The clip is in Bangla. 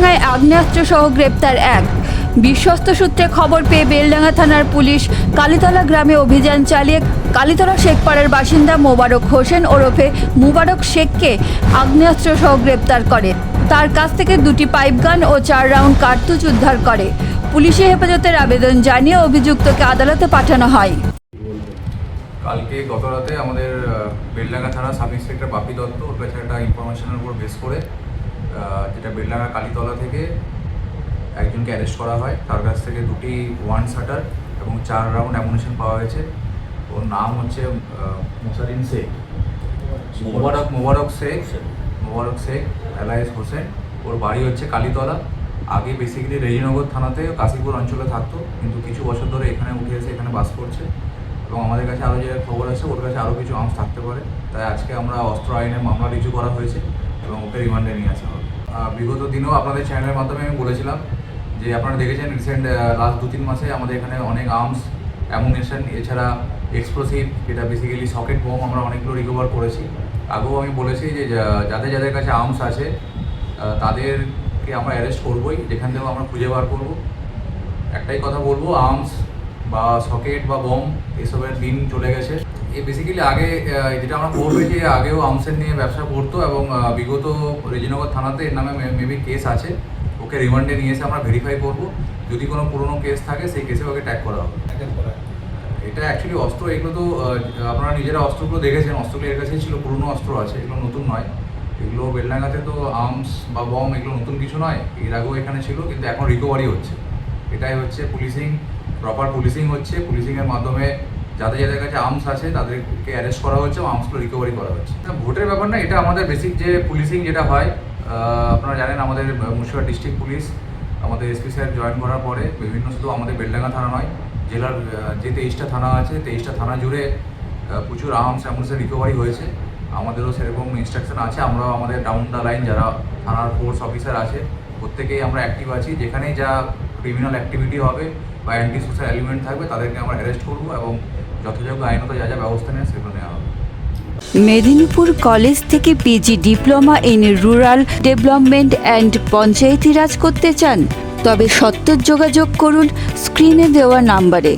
বেলডাঙ্গায় আগ্নেয়াস্ত্র সহ গ্রেপ্তার এক। বিশ্বস্ত সূত্রে খবর পেয়ে বেলডাঙ্গা থানার পুলিশ কালীতলা গ্রামে অভিযান চালিয়ে কালীতলা শেখপাড়ার বাসিন্দা মোবারক হোসেন ওরফে মুবারক শেখকে আগ্নেয়াস্ত্র সহ গ্রেপ্তার করে। তার কাছ থেকে দুটি পাইপগান ও চার রাউন্ড কার্তুজ উদ্ধার করে। পুলিশি হেফাজতের আবেদন জানিয়ে অভিযুক্তকে আদালতে পাঠানো হয়। কালকে গত রাতে আমাদের বেলডাঙ্গা থানা সাব ইন্সপেক্টর বাপি দত্ত ওর কাছে একটা ইনফরমেশনের উপর বেস করে যেটা বেলডাঙ্গা কালীতলা থেকে একজনকে অ্যারেস্ট করা হয়। তার কাছ থেকে দুটি ওয়ান শাটার এবং চার রাউন্ড অ্যামুনেশন পাওয়া হয়েছে ওর নাম হচ্ছে মুসারিন শেখ। মোবারক মোবারক শেখ। মোবারক শেখ এলাইস হোসেন। ওর বাড়ি হচ্ছে কালীতলা। আগে বেসিক্যালি রেজিনগর থানাতে কাশীপুর অঞ্চলে থাকতো, কিন্তু কিছু বছর ধরে এখানে উঠে এসে এখানে বাস করছে। এবং আমাদের কাছে আরও যে খবর আছে, ওর কাছে আরও কিছু আর্মস থাকতে পারে। তাই আজকে আমরা অস্ত্র আইনে মামলা রিজু করা হয়েছে এবং ওকে রিমান্ডে নিয়ে আসা হবে। বিগত দিনেও আপনাদের চ্যানেলের মাধ্যমে আমি বলেছিলাম যে আপনারা দেখেছেন রিসেন্ট লাস্ট দু তিন মাসে আমাদের এখানে অনেক আর্মস অ্যামুনেশন এছাড়া এক্সপ্লোসিভ যেটা বেসিক্যালি সকেট বোম আমরা অনেকগুলো রিকভার করেছি। আগেও আমি বলেছি যে যাদের যাদের কাছে আর্মস আছে তাদেরকে আমরা অ্যারেস্ট করবোই, যেখান থেকেও আমরা খুঁজে বার করব। একটাই কথা বলব আর্মস বা সকেট বা বোম, এসবের দিন চলে গেছে। এ বেসিক্যালি আগে যেটা আমরা খবর যে আগেও আর্মসের নিয়ে ব্যবসা করতো এবং বিগত রেজিনগর থানাতে এর নামে মেবি কেস আছে। ওকে রিমান্ডে নিয়ে এসে আমরা ভেরিফাই করব। যদি কোনো পুরনো কেস থাকে, সেই কেসে ওকে ট্যাগ করা হবে। এটা অ্যাকচুয়ালি অস্ত্র, এগুলো তো আপনারা নিজেরা অস্ত্রগুলো দেখেছেন। অস্ত্রগুলো এর কাছেই ছিল, পুরনো অস্ত্র আছে, এগুলো নতুন নয়। এগুলো বেলডাঙ্গাতে তো আর্মস বা বম, এগুলো নতুন কিছু নয়। এর আগেও এখানে ছিল, কিন্তু এখন রিকভারি হচ্ছে। এটাই হচ্ছে পুলিশিং প্রপার পুলিশিং হচ্ছে। পুলিশিংয়ের মাধ্যমে যাদের যাদের কাছে আর্মস আছে, তাদেরকে অ্যারেস্ট করা হচ্ছে আর্মসগুলো রিকভারি করা হচ্ছে। ভোটের ব্যাপার না, এটা আমাদের বেসিক যে পুলিশিং যেটা হয় আপনারা জানেন আমাদের মুর্শিদাবাদ ডিস্ট্রিক্ট পুলিশ আমাদের এসপি স্যার জয়েন করার পরে বিভিন্ন শুধু আমাদের বেলডাঙ্গা থানা নয়, জেলার যে তেইশটা থানা আছে, তেইশটা থানা জুড়ে প্রচুর আর্মস অ্যামুনেশন রিকভারি হয়েছে। আমাদেরও সেরকম ইনস্ট্রাকশন আছে, আমরাও আমাদের ডাউন দ্য লাইন যারা থানার ফোর্স অফিসার আছে, প্রত্যেকেই আমরা অ্যাক্টিভ আছি। যেখানেই যা ক্রিমিনাল অ্যাক্টিভিটি হবে বা অ্যান্টি সোশ্যাল এলিমেন্ট থাকবে, তাদেরকে আমরা অ্যারেস্ট করব এবং যথাযোগ্য আইনত যা যা ব্যবস্থা নেয় সেগুলো নেওয়া হবে। মেদিনীপুর কলেজ থেকে PG diploma in rural development and panchayati raj করতে চান, তবে সত্তর যোগাযোগ করুন স্ক্রিনে দেওয়া নাম্বারে।